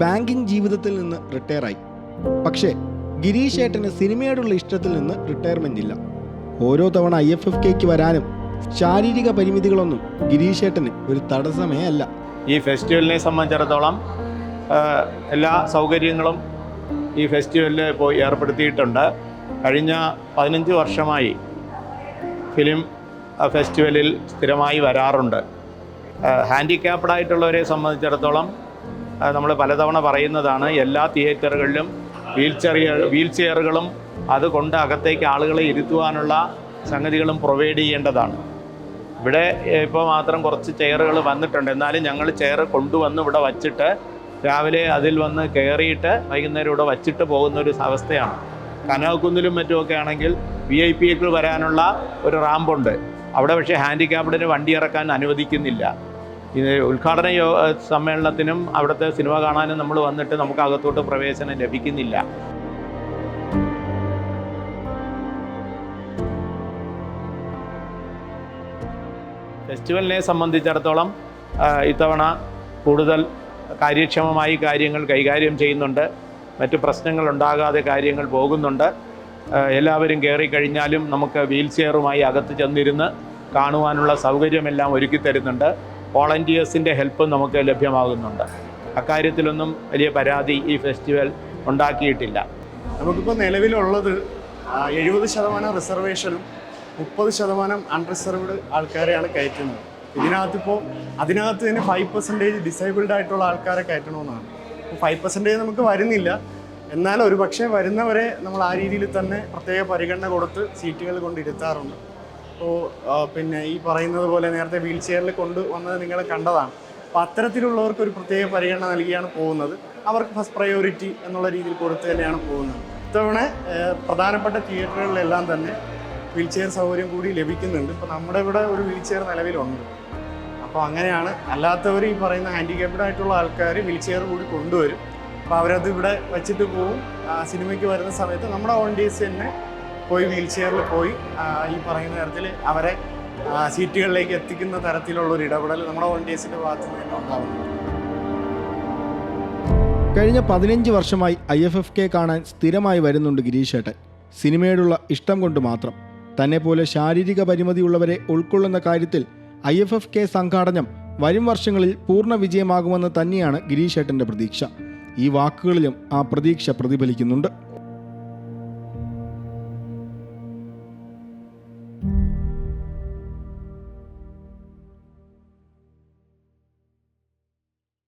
Banking ജീവിതത്തിൽ നിന്ന് റിട്ടയറായി. പക്ഷേ ഗിരീഷ് ഏട്ടന് സിനിമയോടുള്ള ഇഷ്ടത്തിൽ നിന്ന് റിട്ടയർമെന്റ് ഇല്ല. ഓരോ തവണ ഐ എഫ് എഫ് കെക്ക് വരാനും ശാരീരിക പരിമിതികളൊന്നും ഗിരീഷ് ഏട്ടന് ഒരു തടസ്സമേ അല്ല. ഈ ഫെസ്റ്റിവലിനെ സംബന്ധിച്ചിടത്തോളം എല്ലാ സൗകര്യങ്ങളും ഈ ഫെസ്റ്റിവലിൽ ഇപ്പോൾ ഏർപ്പെടുത്തിയിട്ടുണ്ട്. കഴിഞ്ഞ പതിനഞ്ച് വർഷമായി ഫിലിം ഫെസ്റ്റിവലിൽ സ്ഥിരമായി വരാറുണ്ട്. ഹാൻഡിക്യാപ്ഡ് ആയിട്ടുള്ളവരെ സംബന്ധിച്ചിടത്തോളം നമ്മൾ പലതവണ പറയുന്നതാണ് എല്ലാ തിയേറ്ററുകളിലും വീൽ ചെയർ വീൽ ചെയറുകളും അതുകൊണ്ട് അകത്തേക്ക് ആളുകളെ ഇരുത്തുവാനുള്ള സംഗതികളും പ്രൊവൈഡ് ചെയ്യേണ്ടതാണ്. ഇവിടെ ഇപ്പോൾ മാത്രം കുറച്ച് ചെയറുകൾ വന്നിട്ടുണ്ട്. എന്നാലും ഞങ്ങൾ ചെയർ കൊണ്ടുവന്ന് ഇവിടെ വച്ചിട്ട് രാവിലെ അതിൽ വന്ന് കയറിയിട്ട് വൈകുന്നേരം ഇവിടെ വച്ചിട്ട് പോകുന്ന ഒരു അവസ്ഥയാണ്. കനകക്കുന്നിലും മറ്റുമൊക്കെ ആണെങ്കിൽ വി ഐ പിക്ക് വരാനുള്ള ഒരു റാമ്പുണ്ട്. അവിടെ പക്ഷേ ഹാൻഡിക്യാപ്ഡിന് വണ്ടി ഇറക്കാൻ അനുവദിക്കുന്നില്ല. ഉദ്ഘാടന യോ സമ്മേളനത്തിനും അവിടുത്തെ സിനിമ കാണാനും നമ്മൾ വന്നിട്ട് നമുക്ക് അകത്തോട്ട് പ്രവേശനം ലഭിക്കുന്നില്ല. ഫെസ്റ്റിവലിനെ സംബന്ധിച്ചിടത്തോളം ഇത്തവണ കൂടുതൽ കാര്യക്ഷമമായി കാര്യങ്ങൾ കൈകാര്യം ചെയ്യുന്നുണ്ട്. മറ്റ് പ്രശ്നങ്ങൾ ഉണ്ടാകാതെ കാര്യങ്ങൾ പോകുന്നുണ്ട്. എല്ലാവരും കയറി കഴിഞ്ഞാലും നമുക്ക് വീൽ ചെയറുമായി അകത്ത് ചെന്നിരുന്ന് കാണുവാനുള്ള സൗകര്യമെല്ലാം ഒരുക്കി തരുന്നുണ്ട്. വോളണ്ടിയേഴ്സിന്റെ ഹെൽപ്പ് നമുക്ക് ലഭ്യമാകുന്നുണ്ട്. അക്കാര്യത്തിലൊന്നും വലിയ പരാതി ഈ ഫെസ്റ്റിവൽ ഉണ്ടാക്കിയിട്ടില്ല. നമുക്കിപ്പോൾ നിലവിലുള്ളത് എഴുപത് ശതമാനം റിസർവേഷനും മുപ്പത് ശതമാനം അൺറിസർവ്ഡ് ആൾക്കാരെയാണ് കയറ്റുന്നത്. ഇതിനകത്തിപ്പോൾ അതിനകത്ത് തന്നെ ഫൈവ് പെർസെന്റേജ് ഡിസേബിൾഡ് ആയിട്ടുള്ള ആൾക്കാരെ കയറ്റണമെന്നാണ്. ഫൈവ് പെർസെന്റേജ് നമുക്ക് വരുന്നില്ല. എന്നാൽ ഒരു പക്ഷേ വരുന്നവരെ നമ്മൾ ആ രീതിയിൽ തന്നെ പ്രത്യേക പരിഗണന കൊടുത്ത് സീറ്റുകൾ കൊണ്ടിരുത്താറുണ്ട്. പിന്നെ ഈ പറയുന്നത് പോലെ നേരത്തെ വീൽ ചെയറിൽ കൊണ്ട് വന്നത് നിങ്ങൾ കണ്ടതാണ്. അപ്പോൾ അത്തരത്തിലുള്ളവർക്ക് ഒരു പ്രത്യേക പരിഗണന നൽകിയാണ് പോകുന്നത്. അവർക്ക് ഫസ്റ്റ് പ്രയോറിറ്റി എന്നുള്ള രീതിയിൽ കൊടുത്ത് തന്നെയാണ് പോകുന്നത്. ഇത്തവണ പ്രധാനപ്പെട്ട തിയേറ്ററുകളിലെല്ലാം തന്നെ വീൽ ചെയർ സൗകര്യം കൂടി ലഭിക്കുന്നുണ്ട്. ഇപ്പോൾ നമ്മുടെ ഇവിടെ ഒരു വീൽ ചെയർ നിലവിലുണ്ട്. അപ്പോൾ അങ്ങനെയാണ്. അല്ലാത്തവർ ഈ പറയുന്ന ഹാൻഡിക്യാപ്ഡ് ആയിട്ടുള്ള ആൾക്കാർ വീൽ ചെയർ കൂടി കൊണ്ടുവരും. അപ്പോൾ അവരത് ഇവിടെ വെച്ചിട്ട് പോവും. സിനിമയ്ക്ക് വരുന്ന സമയത്ത് നമ്മുടെ ഓൺ ഡേസ് തന്നെ പോയി വീൽ ചെയറിൽ പോയി ഈ പറയുന്ന തരത്തിൽ അവരെ സീറ്റുകളിലേക്ക് എത്തിക്കുന്ന തരത്തിലുള്ള ഒരു ഇടപെടൽ നമ്മുടെ വോളണ്ടിയേഴ്സിന്റെ ഭാഗത്തു നിന്ന് തന്നെ ഉണ്ടാകുന്നുണ്ട് കഴിഞ്ഞ പതിനഞ്ച് വർഷമായി ഐ എഫ് എഫ് കെ കാണാൻ സ്ഥിരമായി വരുന്നുണ്ട് ഗിരീഷ് ഏട്ടൻ. സിനിമയോടുള്ള ഇഷ്ടം കൊണ്ട് മാത്രം. തന്നെ പോലെ ശാരീരിക പരിമിതിയുള്ളവരെ ഉൾക്കൊള്ളുന്ന കാര്യത്തിൽ ഐ എഫ് എഫ് കെ സംഘാടനം വരും വർഷങ്ങളിൽ പൂർണ വിജയമാകുമെന്ന് തന്നെയാണ് ഗിരീഷ് ഏട്ടന്റെ പ്രതീക്ഷ. ഈ വാക്കുകളിലും ആ പ്രതീക്ഷ പ്രതിഫലിക്കുന്നുണ്ട്.